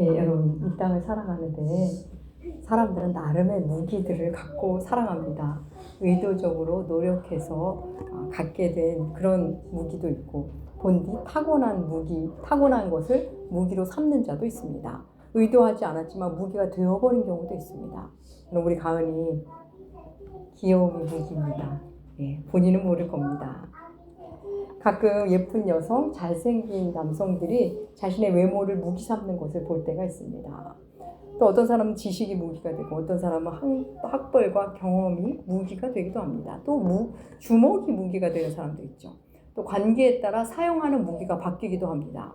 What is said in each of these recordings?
예, 여러분 이 땅을 살아가는데 사람들은 나름의 무기들을 갖고 살아갑니다. 의도적으로 노력해서 아, 갖게 된 그런 무기도 있고 본디 타고난 무기, 타고난 것을 무기로 삼는 자도 있습니다. 의도하지 않았지만 무기가 되어버린 경우도 있습니다. 우리 가은이 귀여움이 무기입니다. 예, 본인은 모를 겁니다. 가끔 예쁜 여성, 잘생긴 남성들이 자신의 외모를 무기 삼는 것을 볼 때가 있습니다. 또 어떤 사람은 지식이 무기가 되고 어떤 사람은 학- 학벌과 경험이 무기가 되기도 합니다. 또 무, 주먹이 무기가 되는 사람도 있죠. 또 관계에 따라 사용하는 무기가 바뀌기도 합니다.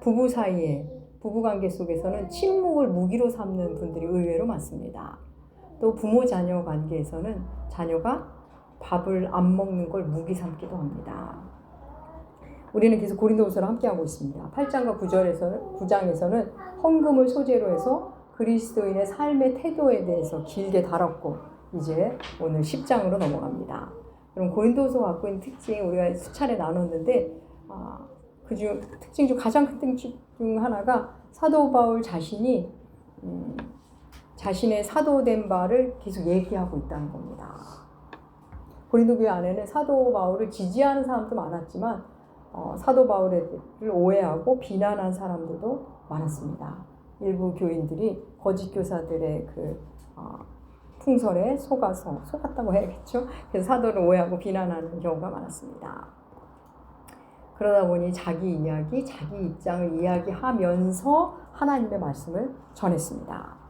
부부 사이에 부부 관계 속에서는 침묵을 무기로 삼는 분들이 의외로 많습니다. 또 부모 자녀 관계에서는 자녀가 밥을 안 먹는 걸 무기 삼기도 합니다. 우리는 계속 고린도후서를 함께하고 있습니다. 8장과 9절에서 9장에서는 헌금을 소재로 해서 그리스도인의 삶의 태도에 대해서 길게 다뤘고 이제 오늘 10장으로 넘어갑니다. 그럼 고린도후서 갖고 있는 특징 우리가 수차례 나눴는데 아, 그중 특징 중 가장 큰 특징 중 하나가 사도 바울 자신이 음, 자신의 사도된 바를 계속 얘기하고 있다는 겁니다. 고린도 교회 안에는 사도 바울을 지지하는 사람도 많았지만 어, 사도 바울을 오해하고 비난한 사람들도 많았습니다. 일부 교인들이 거짓 교사들의 그 어, 풍설에 속아서 속았다고 해야겠죠. 그래서 사도를 오해하고 비난하는 경우가 많았습니다. 그러다 보니 자기 이야기, 자기 입장을 이야기하면서 하나님의 말씀을 전했습니다.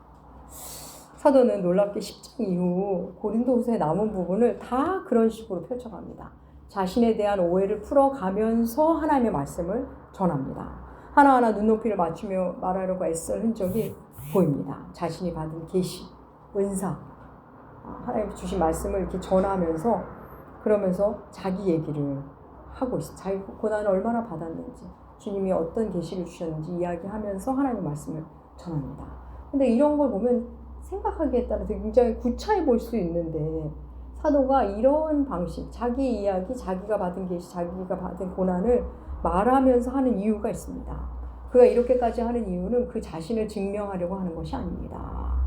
사도는 놀랍게 10장 이후 고린도후서의 남은 부분을 다 그런 식으로 펼쳐갑니다. 자신에 대한 오해를 풀어가면서 하나님의 말씀을 전합니다. 하나하나 눈높이를 맞추며 말하려고 애쓴 흔적이 보입니다. 자신이 받은 계시, 은사, 하나님 주신 말씀을 이렇게 전하면서 그러면서 자기 얘기를 하고 있어. 자기 고난을 얼마나 받았는지, 주님이 어떤 계시를 주셨는지 이야기하면서 하나님 말씀을 전합니다. 근데 이런 걸 보면 생각하기에 따라서 굉장히 구차해 보일 수 있는데 사도가 이런 방식, 자기 이야기, 자기가 받은 계시, 자기가 받은 고난을 말하면서 하는 이유가 있습니다. 그가 이렇게까지 하는 이유는 그 자신을 증명하려고 하는 것이 아닙니다.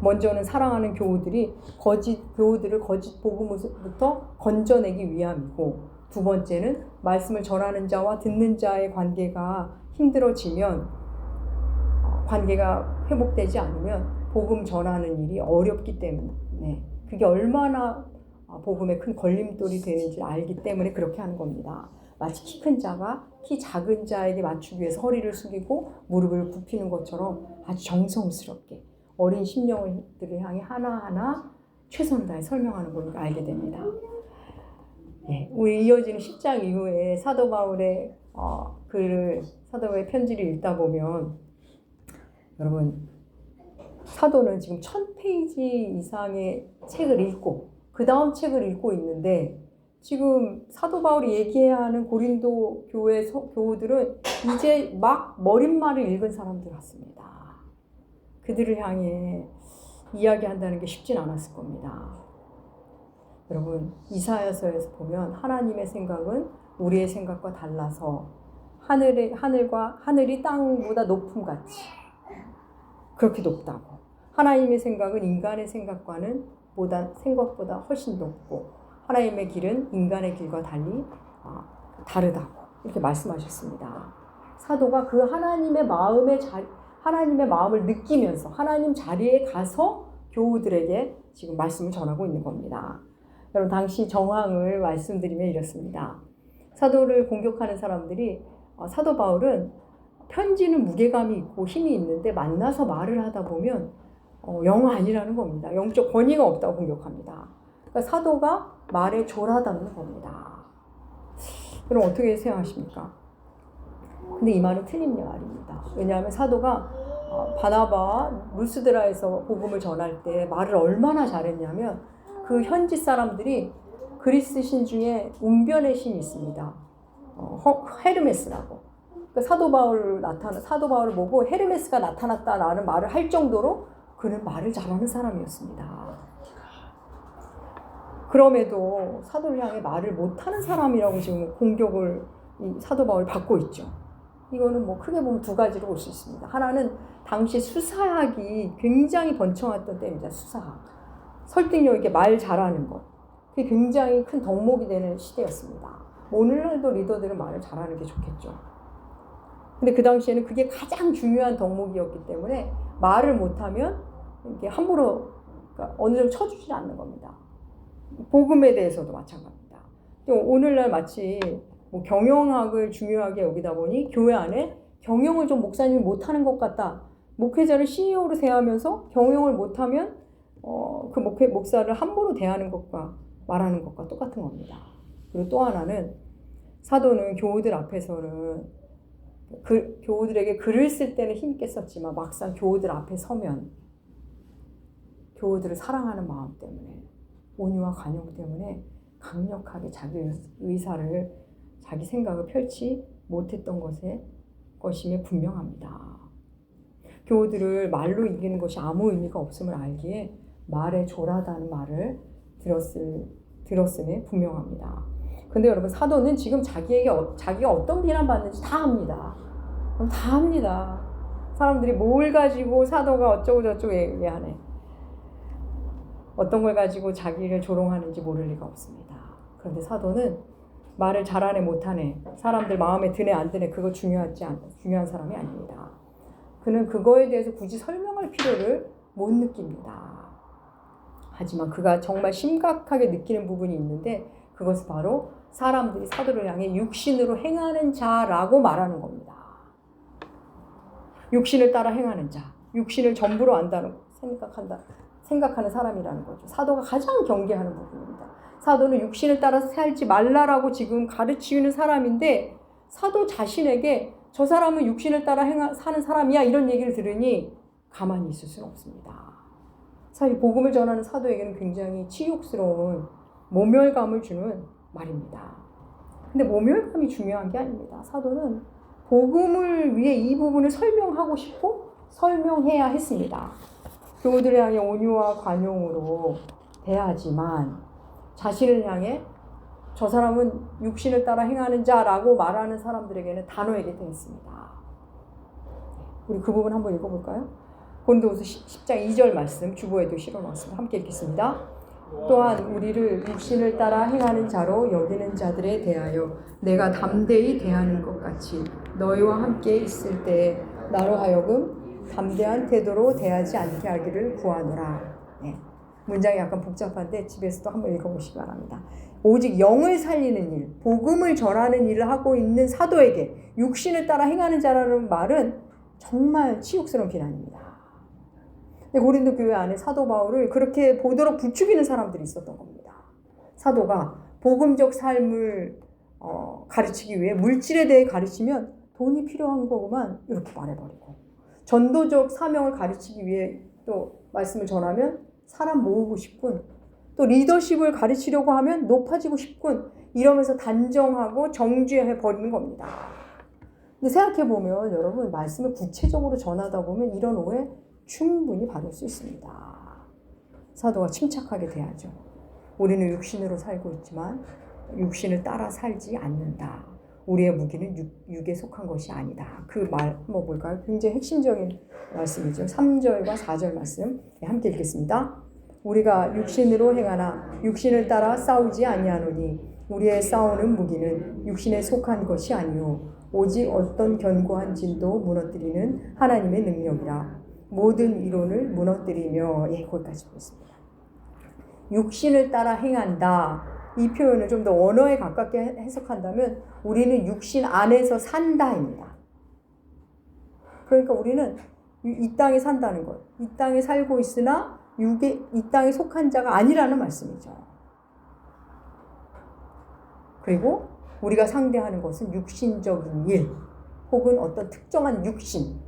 먼저는 사랑하는 교우들이 거짓 교우들을 거짓 복음으로부터 건져내기 위함이고 두 번째는 말씀을 전하는 자와 듣는 자의 관계가 힘들어지면 어, 관계가 회복되지 않으면 복음 전하는 일이 어렵기 때문에 그게 얼마나 어, 복음에 큰 걸림돌이 되는지 알기 때문에 그렇게 하는 겁니다. 마치 키 큰 자가 키 작은 자에게 맞추기 위해서 허리를 숙이고 무릎을 굽히는 것처럼 아주 정성스럽게 어린 심령들을 향해 하나하나 최선을 다해 설명하는 걸 알게 됩니다. 예, 우리 이어지는 10장 이후에 사도 바울의 어, 글을 사도 바울의 편지를 읽다 보면 여러분 사도는 지금 1000페이지 이상의 책을 읽고 그 다음 책을 읽고 있는데 지금 사도 바울이 얘기해야 하는 고린도 교회 서, 교우들은 이제 막 머릿말을 읽은 사람들 같습니다. 그들을 향해 이야기한다는 게 쉽진 않았을 겁니다. 여러분 이사야서에서 보면 하나님의 생각은 우리의 생각과 달라서 하늘의 하늘과 하늘이 땅보다 높음 같이 그렇게 높다고 하나님의 생각은 인간의 생각과는 보다 생각보다 훨씬 높고 하나님의 길은 인간의 길과 달리 어, 다르다고 이렇게 말씀하셨습니다. 사도가 그 하나님의 마음의 자, 하나님의 마음을 느끼면서 하나님 자리에 가서 교우들에게 지금 말씀을 전하고 있는 겁니다. 여러분 당시 정황을 말씀드리면 이렇습니다. 사도를 공격하는 사람들이 어, 사도 바울은 편지는 무게감이 있고 힘이 있는데 만나서 말을 하다 보면 어, 영 아니라는 겁니다. 영적 권위가 없다고 공격합니다. 그러니까 사도가 말에 졸하다는 겁니다. 그럼 어떻게 생각하십니까? 근데 이 말은 틀린 말입니다. 왜냐하면 사도가 어, 바나바 물스드라에서 복음을 전할 때 말을 얼마나 잘했냐면 그 현지 사람들이 그리스 신 중에 운변의 신이 있습니다. 어, 헤르메스라고. 그 사도 바울 나타나 사도 바울을 보고 헤르메스가 나타났다라는 말을 할 정도로 그는 말을 잘하는 사람이었습니다. 그럼에도 사도를 향해 말을 못하는 사람이라고 지금 공격을 사도 바울 받고 있죠. 이거는 뭐 크게 보면 두 가지로 볼 수 있습니다. 하나는 당시 수사학이 굉장히 번창했던 때입니다. 수사학. 설득력 있게 말 잘하는 것. 그게 굉장히 큰 덕목이 되는 시대였습니다. 뭐 오늘날도 리더들은 말을 잘하는 게 좋겠죠. 근데 그 당시에는 그게 가장 중요한 덕목이었기 때문에 말을 못하면 이게 함부로 그러니까 어느 정도 쳐주지 않는 겁니다. 복음에 대해서도 마찬가지입니다. 또 오늘날 마치 뭐 경영학을 중요하게 여기다 보니 교회 안에 경영을 좀 목사님이 못하는 것 같다. 목회자를 CEO로 대하면서 경영을 못하면 어, 그 목회, 목사를 함부로 대하는 것과 말하는 것과 똑같은 겁니다. 그리고 또 하나는 사도는 교우들 앞에서는 그, 교우들에게 글을 쓸 때는 힘있게 썼지만 막상 교우들 앞에 서면 교우들을 사랑하는 마음 때문에 온유와 관용 때문에 강력하게 자기 의사를 자기 생각을 펼치 못했던 것에 것임에 분명합니다. 교우들을 말로 이기는 것이 아무 의미가 없음을 알기에 말에 조라다는 말을 들었을 들었음에 분명합니다. 근데 여러분 사도는 지금 자기에게 어, 자기가 어떤 비난받는지 다 압니다. 다 압니다. 사람들이 뭘 가지고 사도가 어쩌고 저쩌고 얘기하네. 어떤 걸 가지고 자기를 조롱하는지 모를 리가 없습니다. 그런데 사도는 말을 잘하네 못하네 사람들 마음에 드네 안 드네 그거 중요하지 않 중요한 사람이 아닙니다. 그는 그거에 대해서 굳이 설명할 필요를 못 느낍니다. 하지만 그가 정말 심각하게 느끼는 부분이 있는데 그것은 바로 사람들이 사도를 향해 육신으로 행하는 자라고 말하는 겁니다. 육신을 따라 행하는 자, 육신을 전부로 안다는 생각한다. 생각하는 사람이라는 거죠. 사도가 가장 경계하는 부분입니다. 사도는 육신을 따라 살지 말라라고 지금 가르치는 사람인데 사도 자신에게 저 사람은 육신을 따라 사는 사람이야 이런 얘기를 들으니 가만히 있을 수는 없습니다. 사실 복음을 전하는 사도에게는 굉장히 치욕스러운 모멸감을 주는 말입니다. 근데 모멸감이 중요한 게 아닙니다. 사도는 복음을 위해 이 부분을 설명하고 싶고 설명해야 했습니다. 교우들을 향해 온유와 관용으로 대하지만 자신을 향해 저 사람은 육신을 따라 행하는 자라고 말하는 사람들에게는 단호하게 대했습니다. 우리 그 부분 한번 읽어볼까요? 고린도후서 10장 2절 말씀 주보에도 실어놨습니다. 함께 읽겠습니다. 또한 우리를 육신을 따라 행하는 자로 여기는 자들에 대하여 내가 담대히 대하는 것 같이 너희와 함께 있을 때 나로 하여금 담대한 태도로 대하지 않게 하기를 구하노라. 네. 문장이 약간 복잡한데 집에서도 한번 읽어보시기 바랍니다. 오직 영을 살리는 일, 복음을 전하는 일을 하고 있는 사도에게 육신을 따라 행하는 자라는 말은 정말 치욕스러운 비난입니다. 고린도 교회 안에 사도 바울을 그렇게 보도록 부추기는 사람들이 있었던 겁니다. 사도가 복음적 삶을 어, 가르치기 위해 물질에 대해 가르치면 돈이 필요한 거구만 이렇게 말해버리고 전도적 사명을 가르치기 위해 또 말씀을 전하면 사람 모으고 싶군 또 리더십을 가르치려고 하면 높아지고 싶군 이러면서 단정하고 정죄해 버리는 겁니다. 근데 생각해 보면 여러분 말씀을 구체적으로 전하다 보면 이런 오해 충분히 받을 수 있습니다. 사도가 침착하게 대하죠. 우리는 육신으로 살고 있지만 육신을 따라 살지 않는다. 우리의 무기는 육, 에 속한 것이 아니다. 그 말 한번 볼까요? 굉장히 핵심적인 말씀이죠. 3절과 4절 말씀 네, 함께 읽겠습니다. 우리가 육신으로 행하나 육신을 따라 싸우지 아니하노니 우리의 싸우는 무기는 육신에 속한 것이 아니요 오직 어떤 견고한 진도 무너뜨리는 하나님의 능력이라 모든 이론을 무너뜨리며 예, 거기까지 보겠습니다. 육신을 따라 행한다. 이 표현을 좀 더 언어에 가깝게 해석한다면 우리는 육신 안에서 산다입니다. 그러니까 우리는 이 땅에 산다는 것, 이 땅에 살고 있으나 육에, 이 땅에 속한 자가 아니라는 말씀이죠. 그리고 우리가 상대하는 것은 육신적인 일, 혹은 어떤 특정한 육신,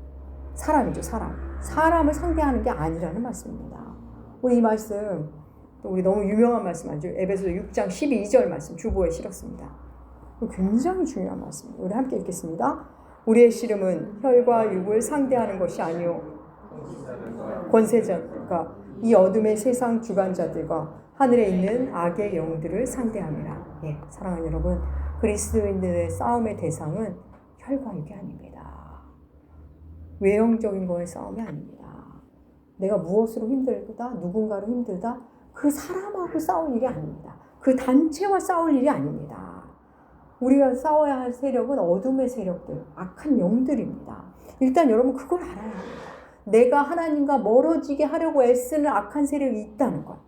사람이죠, 사람. 사람을 상대하는 게 아니라는 말씀입니다. 우리 이 말씀, 또 우리 너무 유명한 말씀 아니죠? 에베소 6장 12절 말씀 주보에 실었습니다. 굉장히 중요한 말씀입니다. 우리 함께 읽겠습니다. 우리의 씨름은 혈과 육을 상대하는 것이 아니요 권세자들과 이 어둠의 세상 주관자들과 하늘에 있는 악의 영들을 상대함이라. 예, 사랑하는 여러분, 그리스도인들의 싸움의 대상은 팔과 육이 아닙니다. 외형적인 거에 싸움이 아닙니다. 내가 무엇으로 힘들다, 누군가로 힘들다, 그 사람하고 싸울 일이 아닙니다. 그 단체와 싸울 일이 아닙니다. 우리가 싸워야 할 세력은 어둠의 세력들, 악한 영들입니다. 일단 여러분 그걸 알아야 합니다. 내가 하나님과 멀어지게 하려고 애쓰는 악한 세력이 있다는 것.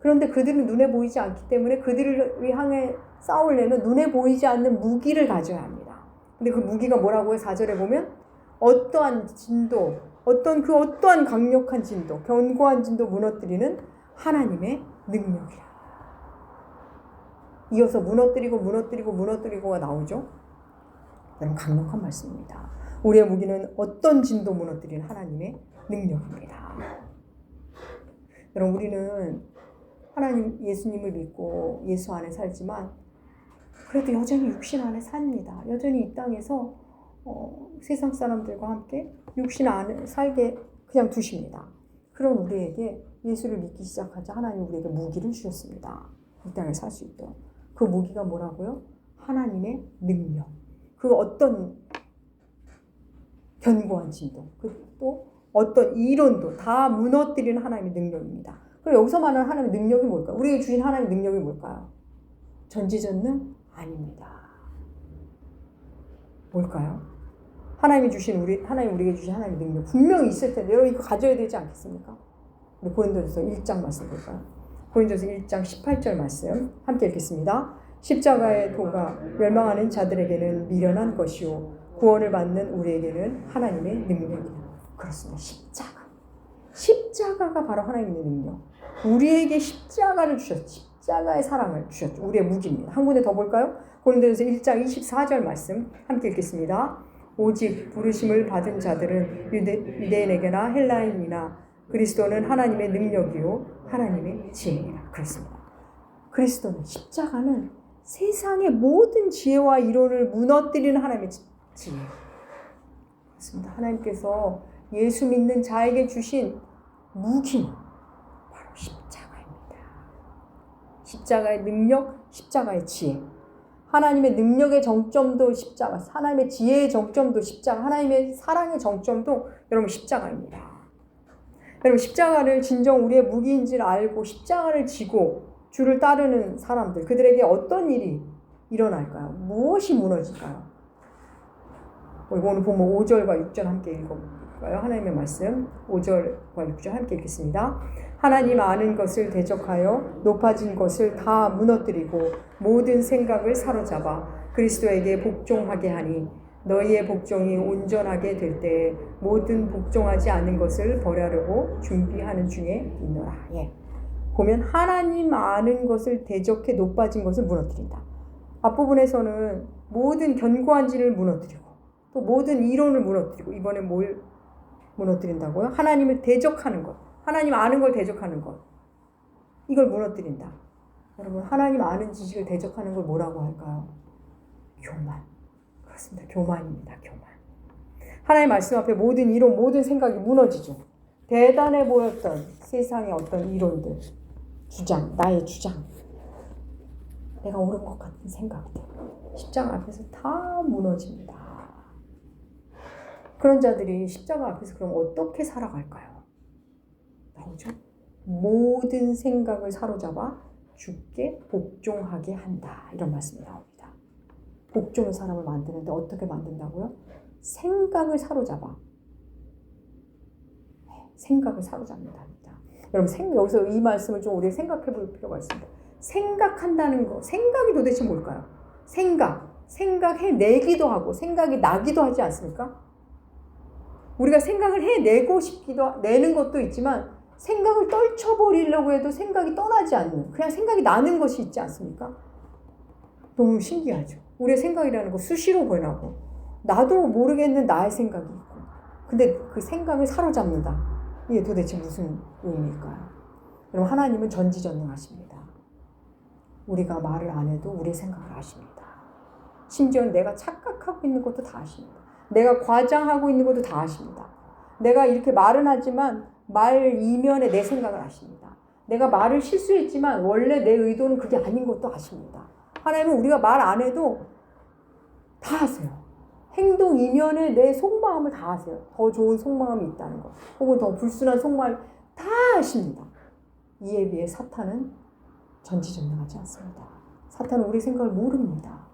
그런데 그들은 눈에 보이지 않기 때문에 그들을 향해 싸우려면 눈에 보이지 않는 무기를 가져야 합니다. 근데 그 무기가 뭐라고요? 4절에 보면 어떠한 진도, 어떤 그 어떠한 강력한 진도, 견고한 진도 무너뜨리는 하나님의 능력이라. 이어서 무너뜨리고 무너뜨리고 무너뜨리고가 나오죠. 여러분 강력한 말씀입니다. 우리의 무기는 어떤 진도 무너뜨리는 하나님의 능력입니다. 여러분 우리는 하나님 예수님을 믿고 예수 안에 살지만 그래도 여전히 육신 안에 삽니다. 여전히 이 땅에서 어, 세상 사람들과 함께 육신 안에 살게 그냥 두십니다. 그런 우리에게 예수를 믿기 시작하자 하나님 우리에게 무기를 주셨습니다. 이 땅에 살수 있도록. 그 무기가 뭐라고요? 하나님의 능력. 그 어떤 견고한 진도, 그또 어떤 이론도 다 무너뜨리는 하나님의 능력입니다. 그럼 여기서 말하는 하나님의 능력이 뭘까요? 우리에게 주신 하나님의 능력이 뭘까요? 전지전능 아닙니다. 뭘까요? 하나님이 주신 우리 하나님 우리에게 주신 하나님의 능력 분명히 있을 텐데 여러분 이거 가져야 되지 않겠습니까? 우리 고린도전서 1장 말씀 볼까요? 고린도전서 1장 18절 말씀 함께 읽겠습니다. 십자가의 도가 멸망하는 자들에게는 미련한 것이요 구원을 받는 우리에게는 하나님의 능력이다. 그렇습니다. 십자가. 십자가가 바로 하나님의 능력. 우리에게 십자가를 주셨죠. 십자가의 사랑을 주셨죠. 우리의 무기입니다. 한 군데 더 볼까요? 고린도전서 1장 24절 말씀 함께 읽겠습니다. 오직 부르심을 받은 자들은 유대, 유대인에게나 헬라인이나 그리스도는 하나님의 능력이요 하나님의 지혜이라 그렇습니다. 그리스도는 십자가는 세상의 모든 지혜와 이론을 무너뜨리는 하나님의 지혜. 그렇습니다. 하나님께서 예수 믿는 자에게 주신 무기는 바로 십자가입니다. 십자가의 능력, 십자가의 지혜. 하나님의 능력의 정점도 십자가, 하나님의 지혜의 정점도 십자가, 하나님의 사랑의 정점도 여러분 십자가입니다. 여러분 십자가를 진정 우리의 무기인지를 알고 십자가를 지고 주를 따르는 사람들, 그들에게 어떤 일이 일어날까요? 무엇이 무너질까요? 오늘 보면 5절과 6절 함께 읽어볼까요? 하나님의 말씀 5절과 6절 함께 읽겠습니다. 하나님 아는 것을 대적하여 높아진 것을 다 무너뜨리고 모든 생각을 사로잡아 그리스도에게 복종하게 하니 너희의 복종이 온전하게 될 때에 모든 복종하지 않은 것을 버려려고 준비하는 중에 있노라. 예. 보면 하나님 아는 것을 대적해 높아진 것을 무너뜨린다. 앞부분에서는 모든 견고한 진을 무너뜨리고 또 모든 이론을 무너뜨리고 이번에 뭘 무너뜨린다고요? 하나님을 대적하는 것. 하나님 아는 걸 대적하는 것. 이걸 무너뜨린다. 여러분, 하나님 아는 지식을 대적하는 걸 뭐라고 할까요? 교만. 그렇습니다. 교만입니다. 교만. 하나님 말씀 앞에 모든 이론, 모든 생각이 무너지죠. 대단해 보였던 세상의 어떤 이론들, 주장, 나의 주장. 내가 옳은 것 같은 생각들. 십자가 앞에서 다 무너집니다. 그런 자들이 십자가 앞에서 그럼 어떻게 살아갈까요? 나오죠? 모든 생각을 사로잡아 주께 복종하게 한다. 이런 말씀이 나옵니다. 복종의 사람을 만드는데 어떻게 만든다고요? 생각을 사로잡아. 네, 생각을 사로잡는다. 여러분, 생, 여기서 이 말씀을 좀 우리 생각해 볼 필요가 있습니다. 생각한다는 거, 생각이 도대체 뭘까요? 생각. 생각해 내기도 하고, 생각이 나기도 하지 않습니까? 우리가 생각을 해내고 싶기도, 내는 것도 있지만, 생각을 떨쳐버리려고 해도 생각이 떠나지 않는, 그냥 생각이 나는 것이 있지 않습니까? 너무 신기하죠. 우리의 생각이라는 거 수시로 변하고, 나도 모르겠는 나의 생각이 있고, 근데 그 생각을 사로잡는다. 이게 도대체 무슨 의미일까요? 여러분, 하나님은 전지전능하십니다. 우리가 말을 안 해도 우리의 생각을 아십니다. 심지어 내가 착각하고 있는 것도 다 아십니다. 내가 과장하고 있는 것도 다 아십니다. 내가 이렇게 말은 하지만 말 이면에 내 생각을 아십니다. 내가 말을 실수했지만 원래 내 의도는 그게 아닌 것도 아십니다. 하나님은 우리가 말 안 해도 다 아세요. 행동 이면에 내 속마음을 다 아세요. 더 좋은 속마음이 있다는 것, 혹은 더 불순한 속마음 다 아십니다. 이에 비해 사탄은 전지전능하지 않습니다. 사탄은 우리 생각을 모릅니다.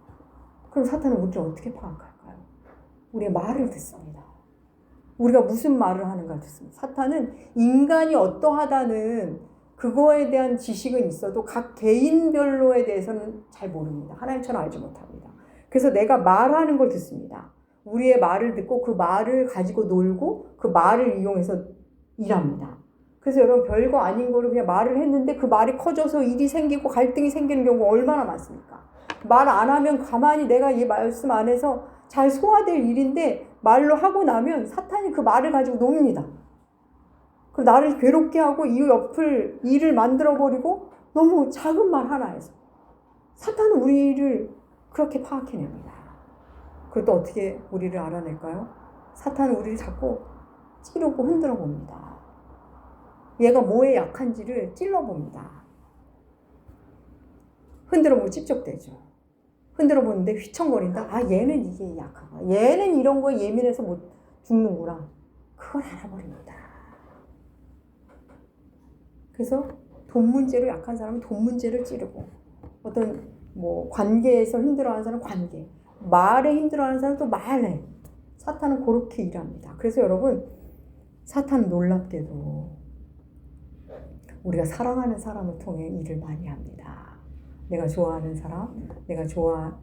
그럼 사탄은 우리를 어떻게 파악할까요? 우리의 말을 듣습니다. 우리가 무슨 말을 하는가 듣습니다. 사탄은 인간이 어떠하다는 그거에 대한 지식은 있어도 각 개인별로에 대해서는 잘 모릅니다. 하나님처럼 알지 못합니다. 그래서 내가 말하는 걸 듣습니다. 우리의 말을 듣고 그 말을 가지고 놀고 그 말을 이용해서 일합니다. 그래서 여러분 별거 아닌 거를 그냥 말을 했는데 그 말이 커져서 일이 생기고 갈등이 생기는 경우가 얼마나 많습니까? 말 안 하면 가만히 내가 이 말씀 안에서 잘 소화될 일인데 말로 하고 나면 사탄이 그 말을 가지고 놉니다. 그 나를 괴롭게 하고 이 옆을 일을 만들어 버리고 너무 작은 말 하나에서 사탄은 우리를 그렇게 파악해냅니다. 그리고 또 어떻게 우리를 알아낼까요? 사탄은 우리를 자꾸 찌르고 흔들어 봅니다. 얘가 뭐에 약한지를 찔러 봅니다. 흔들어 보면 찝쩍대죠. 흔들어 보는데 휘청거린다. 아, 얘는 이게 약하구나. 얘는 이런 거에 예민해서 못 죽는구나. 그걸 알아버립니다. 그래서 돈 문제로 약한 사람은 돈 문제를 찌르고 어떤 뭐 관계에서 힘들어하는 사람은 관계, 말에 힘들어하는 사람은 또 말에 사탄은 그렇게 일합니다. 그래서 여러분 사탄은 놀랍게도 우리가 사랑하는 사람을 통해 일을 많이 합니다. 내가 좋아하는 사람, 내가 좋아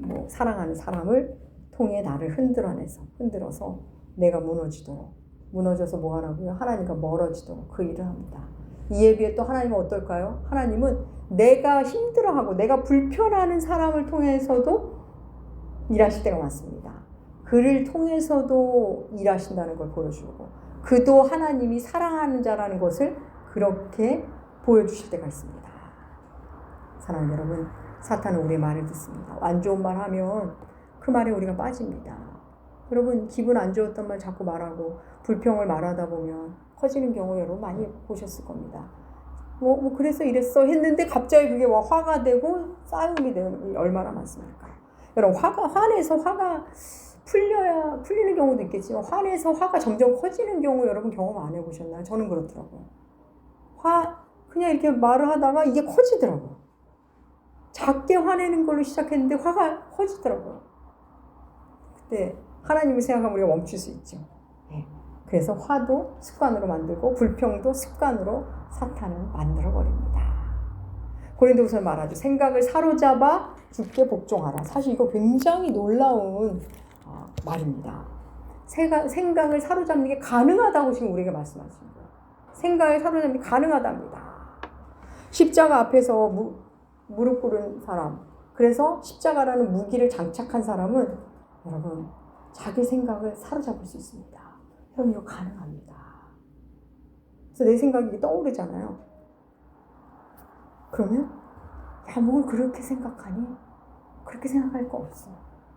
뭐 사랑하는 사람을 통해 나를 흔들어내서 흔들어서 내가 무너지도록 무너져서 뭐 하라고요? 하나님과 멀어지도록 그 일을 합니다. 이에 비해 또 하나님은 어떨까요? 하나님은 내가 힘들어하고 내가 불편하는 사람을 통해서도 일하실 때가 많습니다. 그를 통해서도 일하신다는 걸 보여주고 그도 하나님이 사랑하는 자라는 것을 그렇게 보여주실 때가 있습니다. 사랑하는 여러분, 사탄은 우리의 말을 듣습니다. 안 좋은 말 하면 그 말에 우리가 빠집니다. 여러분, 기분 안 좋았던 말 자꾸 말하고 불평을 말하다 보면 커지는 경우 여러분 많이 보셨을 겁니다. 뭐, 뭐, 그래서 이랬어 했는데 갑자기 그게 뭐 화가 되고 싸움이 되는 얼마나 많습니까? 여러분, 화가, 화내서 화가 풀려야, 풀리는 경우도 있겠지만, 화내서 화가 점점 커지는 경우 여러분 경험 안 해보셨나요? 저는 그렇더라고요. 화, 그냥 이렇게 말을 하다가 이게 커지더라고요. 작게 화내는 걸로 시작했는데 화가 커지더라고요. 그때 하나님을 생각하면 우리가 멈출 수 있죠. 네. 그래서 화도 습관으로 만들고 불평도 습관으로 사탄을 만들어 버립니다. 고린도후서 말하죠. 생각을 사로잡아 죽게 복종하라. 사실 이거 굉장히 놀라운 어, 말입니다. 생각, 생각을 사로잡는 게 가능하다고 지금 우리에게 말씀하시는 거예요. 생각을 사로잡는 게 가능하답니다. 십자가 앞에서 무, 무릎 꿇은 사람. 그래서 십자가라는 무기를 장착한 사람은 여러분 자기 생각을 사로잡을 수 있습니다. 여러분 이거 가능합니다. 그래서 내 생각이 떠오르잖아요. 그러면 야, 뭘 그렇게 생각하니? 그렇게 생각할 거 없어.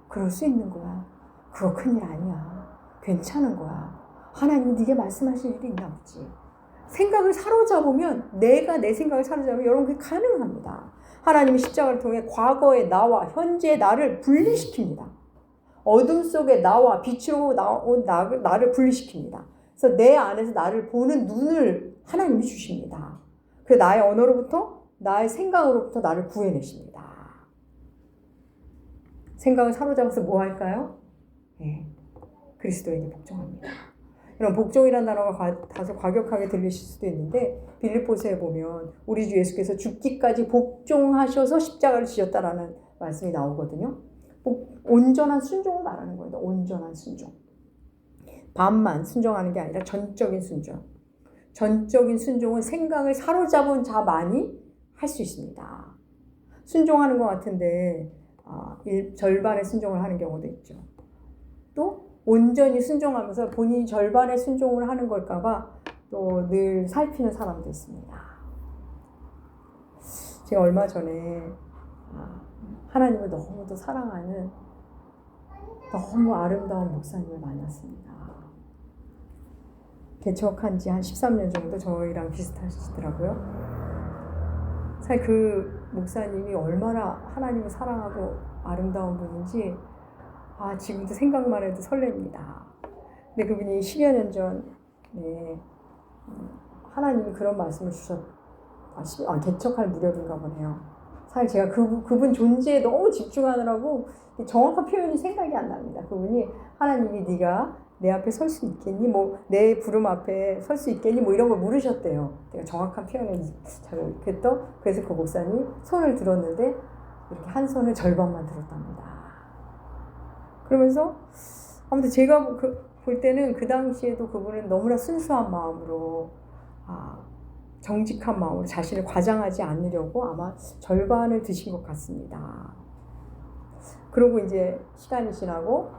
그럴 수 있는 거야. 그거 큰일 아니야. 괜찮은 거야. 하나님 네게 말씀하실 일이 있나 보지. 생각을 사로잡으면 내가 내 생각을 사로잡으면 여러분 그게 가능합니다. 하나님이 십자가를 통해 과거의 나와 현재의 나를 분리시킵니다. 어둠 속에 나와 빛으로 나온 나를 분리시킵니다. 그래서 내 안에서 나를 보는 눈을 하나님이 주십니다. 그 나의 언어로부터 나의 생각으로부터 나를 구해내십니다. 생각을 사로잡아서 뭐 할까요? 네, 그리스도에게 복종합니다. 이런 복종이라는 단어가 다소 과격하게 들리실 수도 있는데 빌립보서에 보면 우리 주 예수께서 죽기까지 복종하셔서 십자가를 지셨다라는 말씀이 나오거든요. 온전한 순종을 말하는 거예요. 온전한 순종. 반만 순종하는 게 아니라 전적인 순종. 전적인 순종은 생각을 사로잡은 자만이 할 수 있습니다. 순종하는 것 같은데 아, 절반의 순종을 하는 경우도 있죠. 또 온전히 순종하면서 본인이 절반의 순종을 하는 걸까봐 또 늘 살피는 사람도 있습니다. 제가 얼마 전에 아, 하나님을 너무도 사랑하는 너무 아름다운 목사님을 만났습니다. 개척한 지 한 13년 정도 저희랑 비슷하시더라고요. 사실 그 목사님이 얼마나 하나님을 사랑하고 아름다운 분인지 아, 지금도 생각만 해도 설렙니다. 근데 그분이 10여 년 전, 네, 음, 하나님이 그런 말씀을 주셨, 아, 시- 아, 개척할 무렵인가 보네요. 사실 제가 그, 그분 존재에 너무 집중하느라고 정확한 표현이 생각이 안 납니다. 그분이 하나님이 네가 내 앞에 설 수 있겠니? 뭐 내 부름 앞에 설 수 있겠니? 뭐 이런 걸 물으셨대요. 제가 정확한 표현을 잘 모르겠다. 그래서 그 목사님 손을 들었는데 이렇게 한 손을 절반만 들었답니다. 그러면서 아무튼 제가 그, 볼 때는 그 당시에도 그분은 너무나 순수한 마음으로 아, 정직한 마음으로 자신을 과장하지 않으려고 아마 절반을 드신 것 같습니다. 그러고 이제 시간이 지나고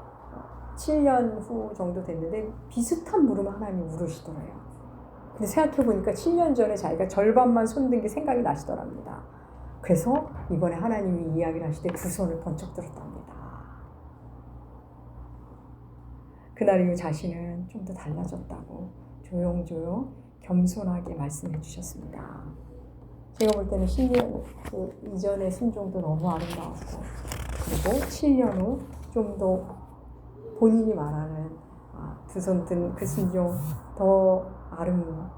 7년 후 정도 됐는데 비슷한 물음을 하나님이 물으시더래요. 근데 생각해보니까 7년 전에 자기가 절반만 손든 게 생각이 나시더랍니다. 그래서 이번에 하나님이 이야기를 하실 때 두 손을 번쩍 들었답니다. 그날 이후 자신은 좀 더 달라졌다고 조용조용 겸손하게 말씀해 주셨습니다. 제가 볼 때는 10년 그 이전의 순종도 너무 아름다웠고 그리고 7년 후 좀 더 본인이 말하는 아, 두손 든 그 순종 더 아름답게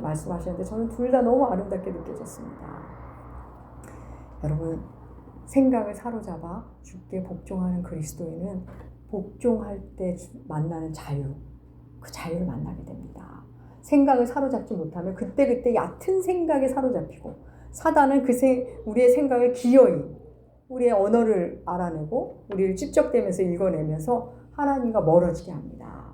말씀하셨는데 저는 둘 다 너무 아름답게 느껴졌습니다. 여러분 생각을 사로잡아 주께 복종하는 그리스도인은 복종할 때 만나는 자유, 그 자유를 만나게 됩니다. 생각을 사로잡지 못하면 그때그때 얕은 생각에 사로잡히고 사단은 그 생, 우리의 생각을 기어이 우리의 언어를 알아내고 우리를 찝적대면서 읽어내면서 하나님과 멀어지게 합니다.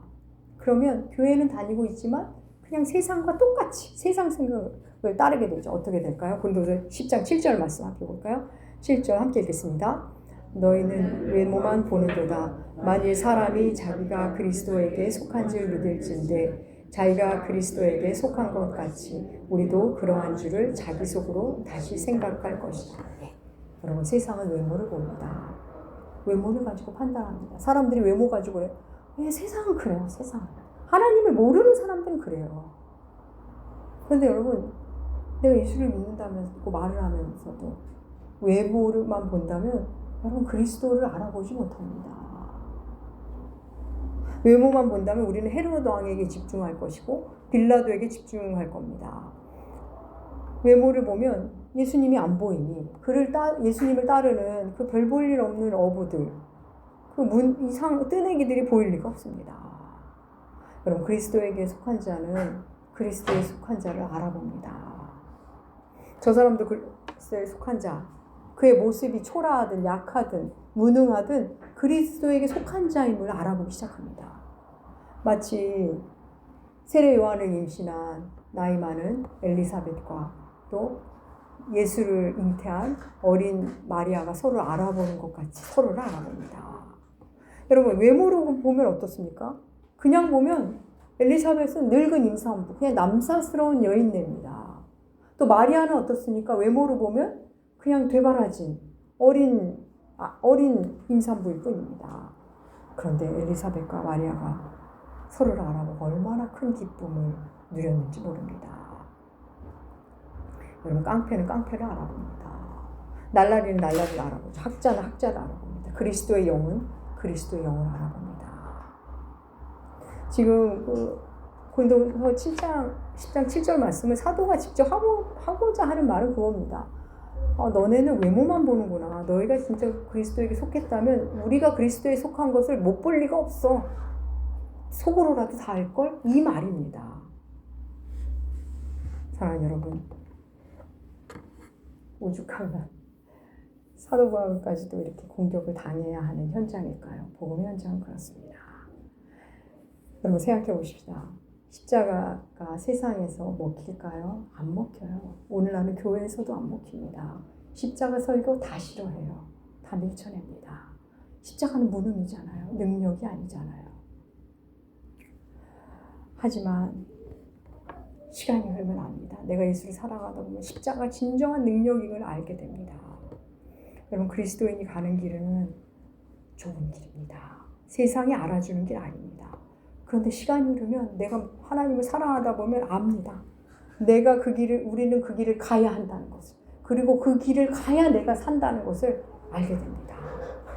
그러면 교회는 다니고 있지만 그냥 세상과 똑같이 세상 생각을 따르게 되죠. 어떻게 될까요? 본도서 10장 7절 말씀 함께 볼까요? 7절 함께 읽겠습니다. 너희는 외모만 보는도다. 만일 사람이 자기가 그리스도에게 속한 줄 믿을진데 자기가 그리스도에게 속한 것 같이 우리도 그러한 줄을 자기 속으로 다시 생각할 것이다. 네. 여러분 세상은 외모를 봅니다. 외모를 가지고 판단합니다. 사람들이 외모 가지고 그래요. 왜 세상은 그래요. 세상. 하나님을 모르는 사람들은 그래요. 그런데 여러분 내가 예수를 믿는다면서 말을 하면서도 외모를만 본다면 여러분 그리스도를 알아보지 못합니다. 외모만 본다면 우리는 헤로드 왕에게 집중할 것이고 빌라도에게 집중할 겁니다. 외모를 보면 예수님이 안 보이니 그를 따 예수님을 따르는 그 별 볼 일 없는 어부들 그 문 이상 뜨내기들이 보일 리가 없습니다. 여러분 그리스도에게 속한 자는 그리스도에 속한 자를 알아봅니다. 저 사람도 그리스도에 속한 자 그의 모습이 초라하든 약하든 무능하든 그리스도에게 속한 자임을 알아보기 시작합니다. 마치 세례 요한을 임신한 나이 많은 엘리사벳과 또 예수를 잉태한 어린 마리아가 서로 알아보는 것 같이 서로를 알아봅니다. 여러분 외모로 보면 어떻습니까? 그냥 보면 엘리사벳은 늙은 임산부, 그냥 남사스러운 여인네입니다. 또 마리아는 어떻습니까? 외모로 보면 그냥 되바라진 어린 아, 어린 임산부일 뿐입니다. 그런데 엘리사벳과 마리아가 서로를 알아보고 얼마나 큰 기쁨을 누렸는지 모릅니다. 여러분 깡패는 깡패를 알아봅니다. 날라리는 날라리를 알아보죠. 학자는 학자를 알아봅니다. 그리스도의 영은 그리스도의 영을 알아봅니다. 지금 그 고린도서 7장 10장 7절 말씀을 사도가 직접 하고, 하고자 하는 말은 그겁니다. 어, 너네는 외모만 보는구나. 너희가 진짜 그리스도에게 속했다면 우리가 그리스도에 속한 것을 못 볼 리가 없어. 속으로라도 다 알걸? 이 말입니다. 사랑하는 여러분, 오죽하면 사도바울까지도 이렇게 공격을 당해야 하는 현장일까요? 복음 현장은 그렇습니다. 여러분 생각해 보십시다. 십자가가 세상에서 먹힐까요? 안 먹혀요. 오늘날은 교회에서도 안 먹힙니다. 십자가 설교 다 싫어해요. 다 밀쳐냅니다. 십자가는 무능이잖아요. 능력이 아니잖아요. 하지만 시간이 흐르면 압니다. 내가 예수를 살아가다 보면 십자가 진정한 능력인 걸 알게 됩니다. 여러분 그리스도인이 가는 길은 좁은 길입니다. 세상이 알아주는 길 아닙니다. 그런데 시간이 흐르면 내가 하나님을 사랑하다 보면 압니다. 내가 그 길을 우리는 그 길을 가야 한다는 것을 그리고 그 길을 가야 내가 산다는 것을 알게 됩니다.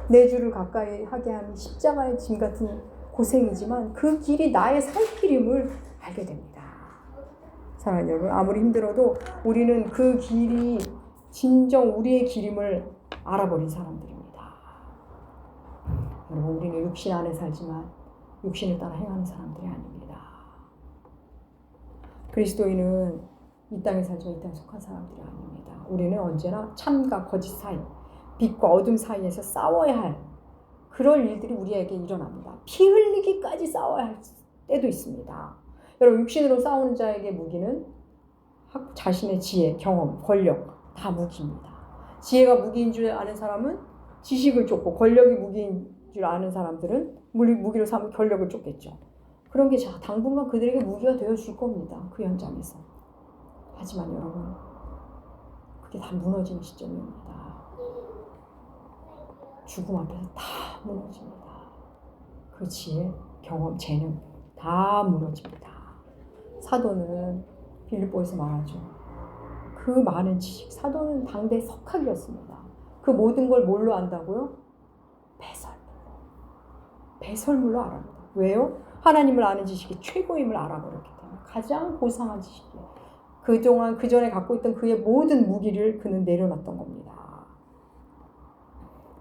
내 주를 가까이 하게 하는 십자가의 짐 같은 고생이지만 그 길이 나의 살 길임을 알게 됩니다. 사랑하는 여러분, 아무리 힘들어도 우리는 그 길이 진정 우리의 길임을 알아버린 사람들입니다. 여러분, 우리는 육신 안에 살지만 육신을 따라 행하는 사람들이 아닙니다. 그리스도인은 이 땅에 살지만 이 땅에 속한 사람들이 아닙니다. 우리는 언제나 참과 거짓 사이, 빛과 어둠 사이에서 싸워야 할 그럴 일들이 우리에게 일어납니다. 피 흘리기까지 싸워야 할 때도 있습니다. 여러분 육신으로 싸우는 자에게 무기는 학- 자신의 지혜, 경험, 권력 다 무기입니다. 지혜가 무기인 줄 아는 사람은 지식을 쫓고 권력이 무기인 줄 아는 사람들은 물- 무기로 삼은 권력을 쫓겠죠. 그런 게 자- 당분간 그들에게 무기가 되어 줄 겁니다. 그 현장에서. 하지만 여러분 그게 다 무너지는 시점입니다. 죽음 앞에서 다 무너집니다. 그 지혜, 경험, 재능 다 무너집니다. 사도는 빌립보에서 말하죠. 그 많은 지식, 사도는 당대 석학이었습니다. 그 모든 걸 뭘로 안다고요? 배설물로. 배설물로 알아니다 왜요? 하나님을 아는 지식이 최고임을 알아버렸기 때문에 가장 고상한 지식이에요. 그동안 그 전에 갖고 있던 그의 모든 무기를 그는 내려놨던 겁니다.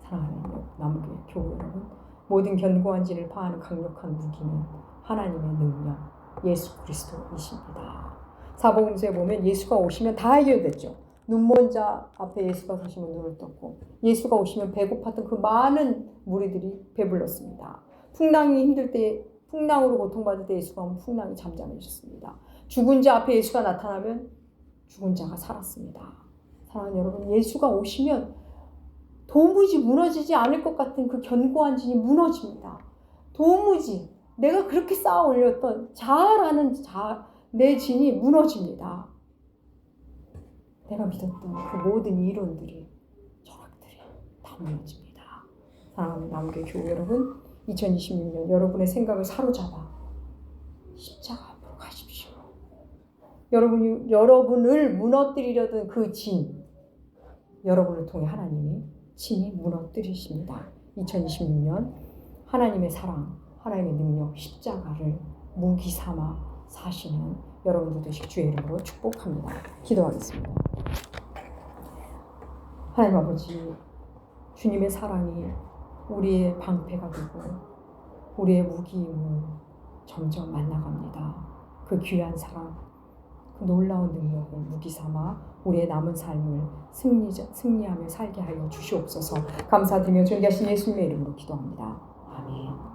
사랑하는 남교회 교우 여러분, 모든 견고한 진을 파하는 강력한 무기는 하나님의 능력, 예수 그리스도이십니다. 사복음서에 보면 예수가 오시면 다 해결됐죠. 눈먼 자 앞에 예수가 서시면 눈을 떴고 예수가 오시면 배고팠던 그 많은 무리들이 배불렀습니다. 풍랑이 힘들 때 풍랑으로 고통받을 때 예수가 오면 풍랑이 잠잠해졌습니다. 죽은 자 앞에 예수가 나타나면 죽은 자가 살았습니다. 사랑하는 여러분, 예수가 오시면 도무지 무너지지 않을 것 같은 그 견고한 진이 무너집니다. 도무지 내가 그렇게 쌓아 올렸던 자아라는 자, 내 진이 무너집니다. 내가 믿었던 그 모든 이론들이, 철학들이 다 무너집니다. 사랑하는 남교 교우 여러분, 2026년 여러분의 생각을 사로잡아 십자가 앞으로 가십시오. 여러분이 여러분을 무너뜨리려던 그 진, 여러분을 통해 하나님이 친히 무너뜨리십니다. 2026년 하나님의 사랑, 하나님의 능력, 십자가를 무기 삼아 사시는 여러분들 되시기 주의 이름으로 축복합니다. 기도하겠습니다. 하나님 아버지, 주님의 사랑이 우리의 방패가 되고 우리의 무기임을 점점 만나갑니다. 그 귀한 사랑, 그 놀라운 능력을 무기 삼아 우리의 남은 삶을 승리, 승리하며 살게 하여 주시옵소서 감사드리며 존귀하신 예수님의 이름으로 기도합니다. 아멘.